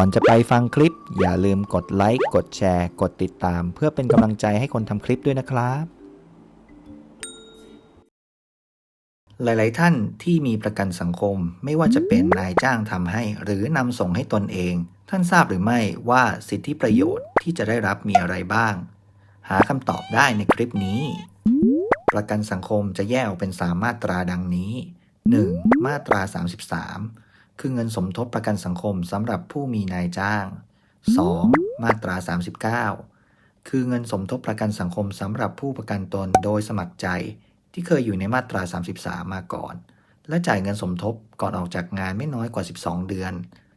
ก่อนจะไปฟังคลิป อย่าลืมกดไลค์ กดแชร์ กดติดตาม เพื่อเป็นกำลังใจให้คนทำคลิปด้วยนะครับ หลาย ๆ ท่านที่มีประกันสังคมไม่ว่าจะเป็นนายจ้างทำให้ หรือนำส่งให้ตนเอง ท่านทราบหรือไม่ว่าสิทธิประโยชน์ที่จะได้รับมีอะไรบ้าง หาคำตอบได้ในคลิปนี้ ประกันสังคมจะแยกออกเป็น3มาตราดังนี้ 1. มาตรา 33 คือเงินสมทบประกันสังคมสำหรับผู้มีนายจ้าง 2. มาตรา 39 คือเงินสมทบประกันสังคมสำหรับผู้ประกันตนโดยสมัครใจ ที่เคยอยู่ในมาตรา 33 มาก่อน และจ่ายเงินสมทบก่อนออกจากงานไม่น้อยกว่า 12 เดือน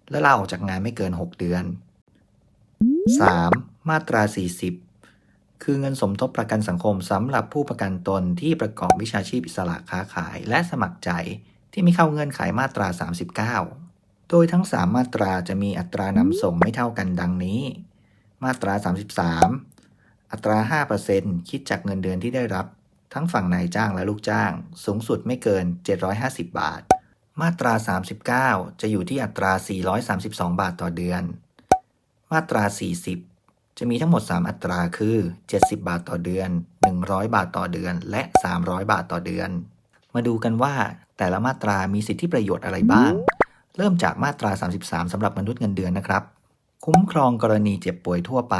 และลาออกจากงานไม่เกิน 6 เดือน 3. มาตรา 40 คือเงินสมทบประกันสังคมสำหรับผู้ประกันตนที่ประกอบวิชาชีพอิสระค้าขายและสมัครใจ ที่ไม่เข้าเงื่อนไขมาตรา 39 โดยทั้ง 3 มาตราจะมีอัตรานำส่งไม่เท่ากันดังนี้ มาตรา 33 อัตรา 5%คิดจากเงินเดือนที่ได้รับ ทั้งฝั่งนายจ้างและลูกจ้าง สูงสุดไม่เกิน 750 บาท มาตรา 39 จะอยู่ที่อัตรา 432 บาทต่อเดือน มาตรา 40จะมีทั้งหมด 3 อัตราคือ 70 บาทต่อเดือน 100 บาทต่อเดือน และ 300 บาทต่อเดือน มาดูกันว่าแต่ละมาตรามีสิทธิประโยชน์อะไรบ้าง เริ่มจากมาตรา 33สำหรับมนุษย์เงินเดือนนะครับ คุ้มครองกรณีเจ็บป่วยทั่วไป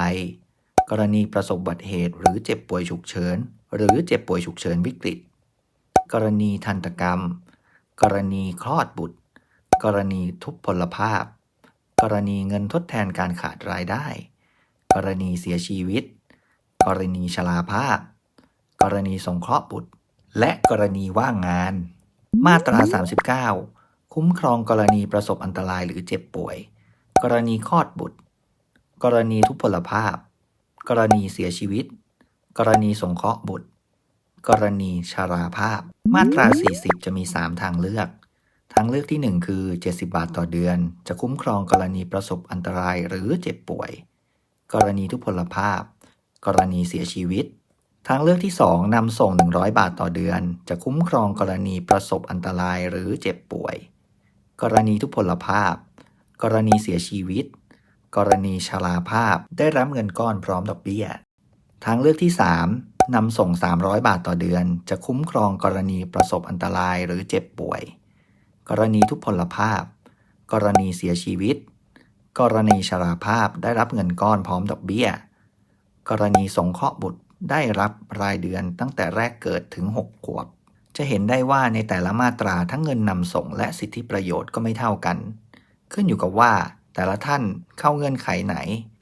กรณีประสบอุบัติเหตุ หรือเจ็บป่วยฉุกเฉิน หรือเจ็บป่วยฉุกเฉินวิกฤต กรณีทันตกรรม กรณีคลอดบุตร กรณีทุพพลภาพ กรณีเงินทดแทนการขาดรายได้ กรณีเสียชีวิต กรณีชราภาพ กรณีสงเคราะห์บุตร และกรณีว่างงาน มาตรา 39 คุ้มครองกรณีประสบอันตรายหรือเจ็บป่วย กรณีคลอดบุตร กรณีทุพพลภาพ กรณีเสียชีวิต กรณีสงเคราะห์บุตร กรณีชราภาพ มาตรา 40 จะมี 3 ทางเลือก ทางเลือกที่ 1 คือ 70 บาทต่อเดือน จะคุ้มครองกรณีประสบอันตรายหรือเจ็บป่วย กรณีทุพพลภาพ กรณีเสียชีวิต ทางเลือกที่ 2นำส่ง 100 บาทต่อเดือน จะคุ้มครองกรณีประสบอันตรายหรือเจ็บป่วย กรณีทุพพลภาพ กรณีเสียชีวิต กรณีชราภาพได้รับเงินก้อนพร้อมดอกเบี้ย ทางเลือกที่ 3นำส่ง 300 บาทต่อเดือน จะคุ้มครองกรณีประสบอันตรายหรือเจ็บป่วย กรณีทุพพลภาพ กรณีเสียชีวิต กรณีชราภาพได้รับเงินก้อนพร้อมดอกเบี้ย กรณีสงเคราะห์บุตร ได้รับรายเดือนตั้งแต่แรกเกิดถึง 6 ขวบ จะเห็นได้ว่าในแต่ละมาตราทั้งเงินนำส่งและสิทธิประโยชน์ก็ไม่เท่ากัน ขึ้นอยู่กับว่าแต่ละท่านเข้าเงื่อนไขไหน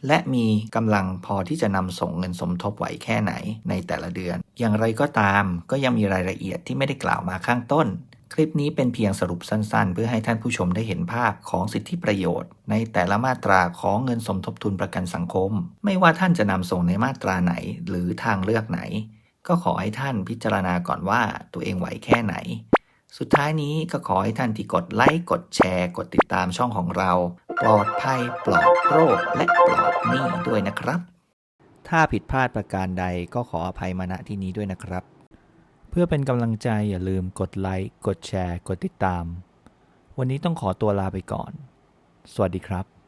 และมีกำลังพอที่จะนำส่งเงินสมทบไหวแค่ไหนในแต่ละเดือน อย่างไรก็ตามก็ยังมีรายละเอียดที่ไม่ได้กล่าวมาข้างต้น คลิปนี้เป็นเพียงสรุปสั้นๆ เพื่อให้ท่านผู้ชมได้เห็นภาพของสิทธิประโยชน์ ในแต่ละมาตราของเงินสมทบทุนประกันสังคม ไม่ว่าท่านจะนำส่งในมาตราไหน หรือทางเลือกไหน ก็ขอให้ท่านพิจารณาก่อนว่าตัวเองไหวแค่ไหน สุดท้ายนี้ก็ขอให้ท่านที่กดไลค์กดแชร์ กดติดตามช่องของเรา ปลอดภัยปลอดโรคและปลอดหนี้ด้วยนะครับ ถ้าผิดพลาดประการใดก็ขออภัยมาณที่นี้ด้วยนะครับ เพื่อเป็นกำลังใจอย่าลืมกดไลค์ กดแชร์ กดติดตาม วันนี้ต้องขอตัวลาไปก่อน สวัสดีครับ